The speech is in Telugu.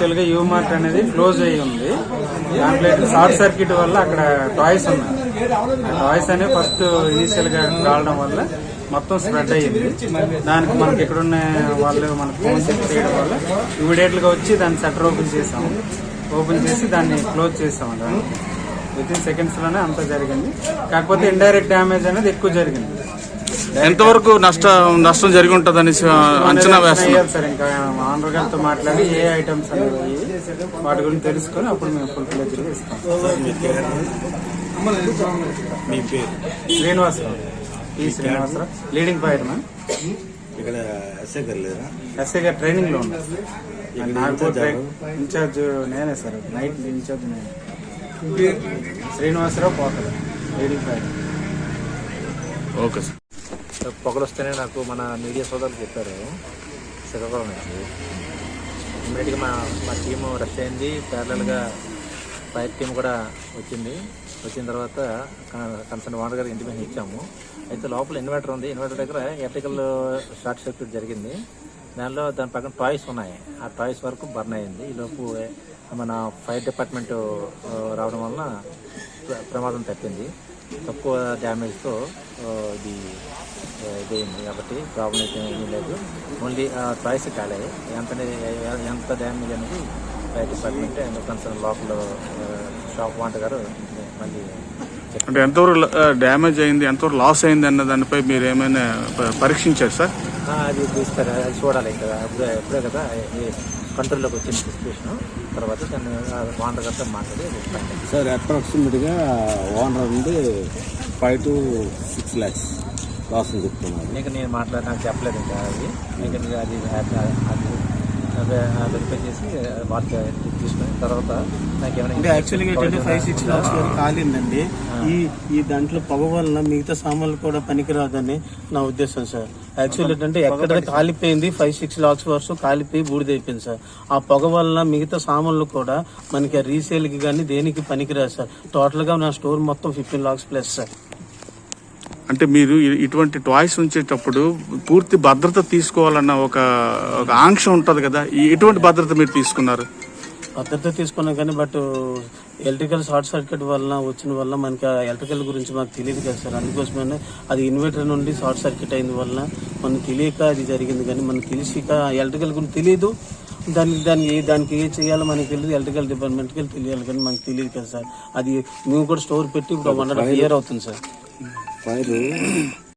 యాక్చువల్గా యూ మార్ట్ అనేది క్లోజ్ అయ్యి ఉంది. దాంట్లో షార్ట్ సర్క్యూట్ వల్ల అక్కడ టాయ్స్ ఉన్నాయి. ఆ టాయ్స్ అనేవి ఫస్ట్ ఇనిషియల్గా కావడం వల్ల మొత్తం స్ప్రెడ్ అయ్యింది. దానికి మనకి ఇక్కడున్న వాళ్ళు మనకు ఫోన్ చేయడం వల్ల ఇమీడియట్గా వచ్చి దాన్ని షట్టర్ ఓపెన్ చేసాము. ఓపెన్ చేసి దాన్ని క్లోజ్ చేసాము. దాన్ని విత్ ఇన్ సెకండ్స్లోనే అంతా జరిగింది. కాకపోతే ఇండైరెక్ట్ డ్యామేజ్ అనేది ఎక్కువ జరిగింది. ఎంతవరకు నష్టం నష్టం జరిగి ఉంటుందని అంచనా వేస్తున్నారు. అయ్యారు సార్ ఇంకా ఆనర్ గారితో మాట్లాడి ఏ ఐటమ్స్ అనేవి వాటి గురించి తెలుసుకొని అప్పుడు మేము ఫుల్ ఫ్లెజ్ ఇస్తాం. మీ పేరు? శ్రీనివాసరావు. ఈ శ్రీనివాసరావు. లీడింగ్ ఫైర్ మ్యాన్ ఇక్కడ ఎస్ఐ గారు లేరా? ఎస్ఐ గారు ట్రైనింగ్లో ఉన్నారు నాగపూర్ ఇన్ఛార్జ్ నేనే సార్. నైట్ ఇన్ఛార్జ్ నేనే. శ్రీనివాసరావు పోతల లీడింగ్ ఫైర్ ఓకే సార్. పొగలు వస్తేనే నాకు మన మీడియా సోదరులు చెప్పారు శ్రీకాకుళం నుంచి. ఇమ్మీడియట్గా మా మా టీము రష్ అయింది. ప్యారలల్గా ఫైర్ టీం కూడా వచ్చింది. వచ్చిన తర్వాత కన్సర్న్ వాటర్ గారికి ఇంటిమేషన్ ఇచ్చాము. అయితే లోపల ఇన్వర్టర్ ఉంది. ఇన్వర్టర్ దగ్గర ఎలక్ట్రికల్ షార్ట్ సర్క్యూట్ జరిగింది. దానిలో దాని పక్కన టాయ్స్ ఉన్నాయి. ఆ టాయ్స్ వరకు బర్న్ అయింది. ఈలోపు లోపు మన ఫైర్ డిపార్ట్మెంట్ రావడం వలన ప్రమాదం తప్పింది. తక్కువ డ్యామేజ్తో ఇది ఆ, కాబట్టి ప్రాబ్లం అయితే ఏమీ లేదు. ఓన్లీ టాయ్స్ కాలే. ఎంత ఎంత డ్యామేజ్ అనేది ఫైర్ డిపార్ట్మెంట్ అండ్ కన్సర్న్ లోపల షాప్ వాంట గారు మళ్ళీ అంటే ఎంతవరకు డ్యామేజ్ అయింది ఎంతవరకు లాస్ అయింది అన్న దానిపై మీరు ఏమైనా ప- పరీక్షించారు సార్? అది తీస్తారు అది చూడాలి ఇంకా అప్పుడే ఎప్పుడే కదా కంట్రోల్లోకి వచ్చిన సిచ్యువేషన్ తర్వాత దాన్ని వాంట గారితో మాట్లాడి సార్ అప్రాక్సిమేట్గా ఓనర్ నుండి five to six lakhs loss అని చెప్తున్నారు. ఇంకా నేను మాట్లాడి నాకు చెప్పలేదు ఇంకా అది. ఇంకా అది వెరిఫై చేసి వార్త తీసుకుని తర్వాత నాకు యాక్చువల్గా ఏంటంటే ఫైవ్ సిక్స్ లాక్స్ వరకు కాలిందండి. ఈ ఈ దాంట్లో పొగ వలన మిగతా సామాన్లు కూడా పనికిరాదని నా ఉద్దేశం సార్. యాక్చువల్ ఏంటంటే ఎక్కడ కాలిపోయింది ఫైవ్ సిక్స్ లాక్స్ వరకు కాలిపోయి బూడిదైపోయింది సార్. ఆ పొగ వలన మిగతా సామాన్లు కూడా మనకి రీసేల్కి కానీ దేనికి పనికిరాదు సార్. టోటల్గా నా స్టోర్ మొత్తం ఫిఫ్టీన్ లాక్స్ ప్లస్ సార్. అంటే మీరు ఇటువంటి టాయ్స్ ఉంచేటప్పుడు పూర్తి భద్రత తీసుకోవాలన్న ఒక ఒక ఆంక్ష ఉంటుంది కదా. ఈ ఎటువంటి భద్రత మీరు తీసుకున్నారు? భద్రత తీసుకున్నాం కానీ బట్ ఎలక్ట్రికల్ షార్ట్ సర్క్యూట్ వలన వచ్చిన వల్ల మనకి ఆ ఎలక్ట్రికల్ గురించి మాకు తెలియదు కదా సార్. అందుకోసమే అది ఇన్వర్టర్ నుండి షార్ట్ సర్క్యూట్ అయిన వల్ల మనకు తెలియక అది జరిగింది కానీ మనకు తెలిసి ఎలక్ట్రికల్ గురించి తెలియదు. దానికి దానికి దానికి ఏ చేయాలో మనకి తెలియదు. ఎలక్ట్రికల్ డిపార్ట్మెంట్కి తెలియాలి కానీ మనకు తెలియదు కదా సార్. అది మేము కూడా స్టోర్ పెట్టి ఇప్పుడు వన్ అండ్ హాఫ్ ఇయర్ అవుతుంది సార్. ఫైర్